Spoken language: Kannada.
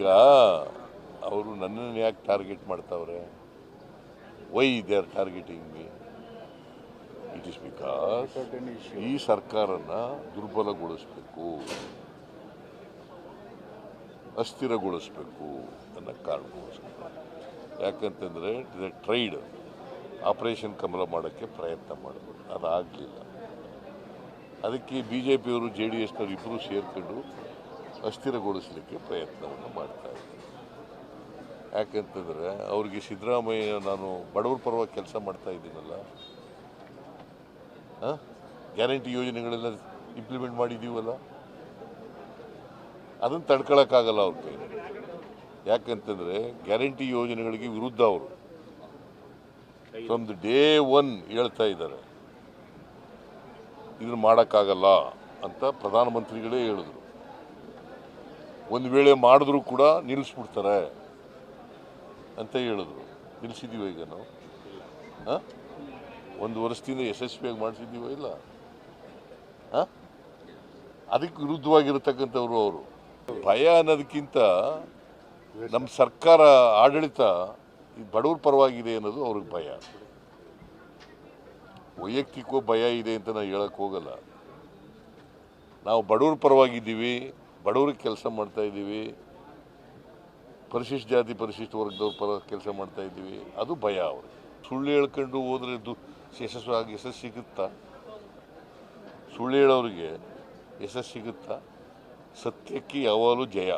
ಈಗ ಅವರು ನನ್ನನ್ನು ಯಾಕೆ ಟಾರ್ಗೆಟ್ ಮಾಡ್ತಾವ್ರೆ? Why they are targeting me it is because ಈ ಸರ್ಕಾರನ ದುರ್ಬಲಗೊಳಿಸಬೇಕು, ಅಸ್ಥಿರಗೊಳಿಸ್ಬೇಕು ಅನ್ನೋ ಕಾರಣಕ್ಕೋಸ್ಕರ. ಯಾಕಂತಂದರೆ ದ ಟ್ರೈಡ್ ಆಪರೇಷನ್ ಕಮಲ ಮಾಡೋಕ್ಕೆ ಪ್ರಯತ್ನ ಮಾಡಿದ್ರು ಅದಾಗಲಿಲ್ಲ. ಅದಕ್ಕೆ ಬಿ ಜೆ ಪಿಯವರು ಜೆ ಡಿ ಎಸ್ನವರು ಇಬ್ಬರು ಸೇರ್ಕೊಂಡು ಅಸ್ಥಿರಗೊಳಿಸಲಿಕ್ಕೆ ಪ್ರಯತ್ನವನ್ನು ಮಾಡ್ತಾ ಇದ್ದೀನಿ ಯಾಕಂತಂದರೆ ಅವ್ರಿಗೆ ಸಿದ್ದರಾಮಯ್ಯ ನಾನು ಬಡವರ ಪರವಾಗಿ ಕೆಲಸ ಮಾಡ್ತಾ ಇದ್ದೀನಲ್ಲ ಗ್ಯಾರಂಟಿ ಯೋಜನೆಗಳೆಲ್ಲ ಇಂಪ್ಲಿಮೆಂಟ್ ಮಾಡಿದ್ದೀವಲ್ಲ, ಅದನ್ನು ತಡ್ಕೊಳಕ್ಕಾಗಲ್ಲ ಅವ್ರ ಕೈ ಯಾಕಂತಂದರೆ ಗ್ಯಾರಂಟಿ ಯೋಜನೆಗಳಿಗೆ ವಿರುದ್ಧ ಅವರು. ಒಂದು ಡೇ ಒನ್ ಹೇಳ್ತಾ ಇದ್ದಾರೆ. ಇದನ್ನು ಮಾಡೋಕ್ಕಾಗಲ್ಲ ಅಂತ ಪ್ರಧಾನಮಂತ್ರಿಗಳೇ ಹೇಳಿದ್ರು. ಒಂದು ವೇಳೆ ಮಾಡಿದ್ರು ಕೂಡ ನಿಲ್ಲಿಸ್ಬಿಡ್ತಾರೆ ಅಂತ ಹೇಳಿದ್ರು. ನಿಲ್ಲಿಸಿದ್ದೀವ ಈಗ ನಾವು? ಹಾಂ? ಒಂದು ವರ್ಷದಿಂದ ಯಶಸ್ವಿಯಾಗಿ ಮಾಡಿಸಿದ್ದೀವ ಇಲ್ಲ? ಹಾಂ? ಅದಕ್ಕೆ ವಿರುದ್ಧವಾಗಿರತಕ್ಕಂಥವ್ರು ಅವರು. ಭಯ ಅನ್ನೋದಕ್ಕಿಂತ ನಮ್ಮ ಸರ್ಕಾರ ಆಡಳಿತ ಬಡವ್ರ ಪರವಾಗಿದೆ ಅನ್ನೋದು ಅವ್ರಿಗೆ ಭಯ. ವೈಯಕ್ತಿಕ ಭಯ ಇದೆ ಅಂತ ನಾವು ಹೇಳಕ್ಕೆ ಹೋಗಲ್ಲ. ನಾವು ಬಡವ್ರ ಪರವಾಗಿದ್ದೀವಿ. ಬಡವ್ರಿಗೆ ಕೆಲಸ ಮಾಡ್ತಾ ಇದ್ದೀವಿ. ಪರಿಶಿಷ್ಟ ಜಾತಿ, ಪರಿಶಿಷ್ಟ ವರ್ಗದವ್ರ ಪರ ಕೆಲಸ ಮಾಡ್ತಾ ಇದ್ದೀವಿ. ಅದು ಭಯ ಅವ್ರಿಗೆ. ಸುಳ್ಳು ಹೇಳ್ಕೊಂಡು ಹೋದ್ರೆ ದು ಯಶಸ್ವಾಗಿ ಯಶಸ್ಸು ಸಿಗುತ್ತಾ? ಸುಳ್ಳು ಹೇಳೋರಿಗೆ ಯಶಸ್ಸು ಸಿಗುತ್ತಾ? ಸತ್ಯಕ್ಕೆ ಯಾವಾಗಲೂ ಜಯ.